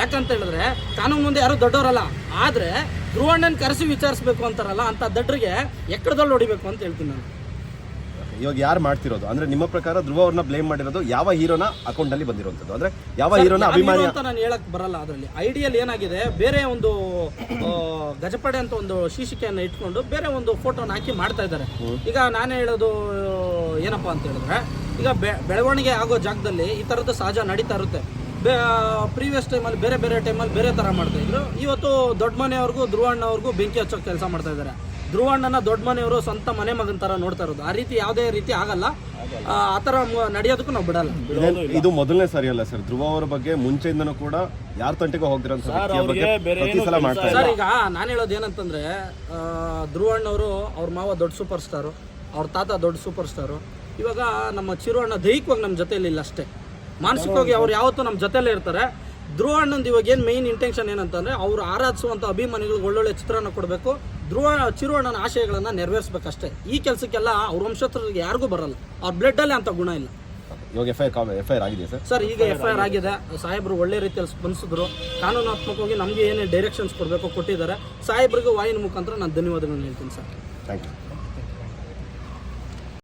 ಯಾಕಂತ ಹೇಳಿದ್ರೆ ಕಾನೂನು ಮುಂದೆ ಯಾರು ದೊಡ್ಡವರಲ್ಲ. ಆದ್ರೆ ಧ್ರುವಣ್ಣನ ಕರೆಸಿ ವಿಚಾರಿಸ್ಬೇಕು ಅಂತಾರಲ್ಲ ಅಂತ ದಡ್ರಿಗೆ ಎಕ್ಕಡದಲ್ಲಿ ಹೊಡಿಬೇಕು ಅಂತ ಹೇಳ್ತೀನಿ ನಾನು. ಇವಾಗ ಯಾರು ಮಾಡ್ತಿರೋದು? ಅಂದ್ರೆ ನಿಮ್ಮ ಪ್ರಕಾರ ಧ್ರುವ ಅವ್ರನ್ನ ಬ್ಲೇಮ್ ಮಾಡಿರೋದು ಯಾವ ಹೀರೋನ ಅಕೌಂಟ್ ಅಲ್ಲಿ ಬಂದಿರುವಂತದ್ದು ಅಂದ್ರೆ ಯಾವ ಹೀರೋನ ಅಭಿಮಾನಿ ಅಂತ ನಾನು ಹೇಳಕ್ ಬರಲ್ಲ ಅದರಲ್ಲಿ. ಐಡಿಯಲ್ ಏನಾಗಿದೆ? ಬೇರೆ ಒಂದು ಗಜಪಡೆ ಅಂತ ಒಂದು ಶೀರ್ಷಿಕೆಯನ್ನು ಇಟ್ಕೊಂಡು ಬೇರೆ ಒಂದು ಫೋಟೋನ ಹಾಕಿ ಮಾಡ್ತಾ ಇದ್ದಾರೆ. ಈಗ ನಾನೇ ಹೇಳೋದು ಏನಪ್ಪಾ ಅಂತ ಹೇಳಿದ್ರೆ ಈಗ ಬೆಳವಣಿಗೆ ಆಗೋ ಜಾಗದಲ್ಲಿ ಈ ತರದ್ದು ಸಹಜ ನಡೀತಾ ಇರುತ್ತೆ. ಪ್ರೀವಿಯಸ್ ಟೈಮಲ್ಲಿ ಬೇರೆ ಬೇರೆ ಟೈಮಲ್ಲಿ ಬೇರೆ ಥರ ಮಾಡ್ತಾ ಇದ್ರು. ಇವತ್ತು ದೊಡ್ಡ ಮನೆಯವ್ರಿಗೂ ಧ್ರುವಣ್ಣವ್ರಿಗೂ ಬೆಂಕಿ ಹಚ್ಚೋ ಕೆಲಸ ಮಾಡ್ತಾ ಇದ್ದಾರೆ ಧ್ರುವಣ್ಣನ ದೊಡ್ಡ ಮನೆಯವರು ಸ್ವಂತ ಮನೆ ಮಗನ ಥರ ನೋಡ್ತಾ ಇರೋದು. ಆ ರೀತಿ ಯಾವುದೇ ರೀತಿ ಆಗಲ್ಲ. ಆ ಥರ ನಡೆಯೋದಕ್ಕೂ ನಾವು ಬಿಡಲ್ಲ. ಇದು ಮೊದಲನೇ ಸರಿ ಅಲ್ಲ ಸರ್. ಧ್ರುವ ಅವರ ಬಗ್ಗೆ ಮುಂಚೆಯಿಂದನೂ ಕೂಡ ಯಾರ ತಂಟೆಗೂ ಹೋಗ್ತಿರೋ ವ್ಯಕ್ತಿಯ ಬಗ್ಗೆ ಪ್ರತಿ ಸಲ ಮಾಡ್ತಾ ಸರ್ ಈಗ ನಾನು ಹೇಳೋದು ಏನಂತಂದ್ರೆ ಧ್ರುವಣ್ಣವರು ಅವ್ರ ಮಾವ ದೊಡ್ಡ ಸೂಪರ್ ಸ್ಟಾರು ಅವ್ರ ತಾತ ದೊಡ್ಡ ಸೂಪರ್ ಸ್ಟಾರು ಇವಾಗ ನಮ್ಮ ಚಿರುವಣ್ಣ ದೈಹಿಕವಾಗಿ ನಮ್ಮ ಜೊತೆಯಲ್ಲಿ ಇಲ್ಲ ಅಷ್ಟೇ. ಮಾನಸಿಕವಾಗಿ ಅವ್ರು ಯಾವತ್ತೂ ನಮ್ಮ ಜೊತೆಲೇ ಇರ್ತಾರೆ. ಧ್ರುವ ಅಣ್ಣಂದು ಇವಾಗ ಏನು ಮೈನ್ ಇಂಟೆನ್ಷನ್ ಏನಂತಂದರೆ ಅವರು ಆರಾಧಿಸುವಂಥ ಅಭಿಮಾನಿಗಳಿಗೆ ಒಳ್ಳೊಳ್ಳೆ ಚಿತ್ರನ ಕೊಡಬೇಕು. ಧ್ರುವ ಚಿರುವಣ್ಣನ ಆಶಯಗಳನ್ನು ನೆರವೇರಿಸ್ಬೇಕಷ್ಟೇ. ಈ ಕೆಲಸಕ್ಕೆಲ್ಲ ಅವ್ರ ವಂಶಸ್ಥರಿಗೆ ಯಾರಿಗೂ ಬರಲ್ಲ. ಅವ್ರ ಬ್ಲಡ್ಡಲ್ಲೇ ಅಂತ ಗುಣ ಇಲ್ಲ. ಇವಾಗ F I R F I R ಆಗಿದೆ ಸರ್? ಸರ್ ಈಗ ಎಫ್ ಐ ಆರ್ ಆಗಿದೆ. ಸಾಹೇಬರು ಒಳ್ಳೆ ರೀತಿಯಲ್ಲಿ ಸ್ಪಂದಿಸಿದ್ರು. ಕಾನೂನಾತ್ಮಕವಾಗಿ ನಮಗೆ ಏನೇ ಡೈರೆಕ್ಷನ್ಸ್ ಕೊಡಬೇಕು ಕೊಟ್ಟಿದ್ದಾರೆ. ಸಾಹೇಬ್ರಿಗೆ ವಾಯಿನ ಮುಖಾಂತರ ನಾನು ಧನ್ಯವಾದಗಳನ್ನು ಹೇಳ್ತೀನಿ ಸರ್. Thank you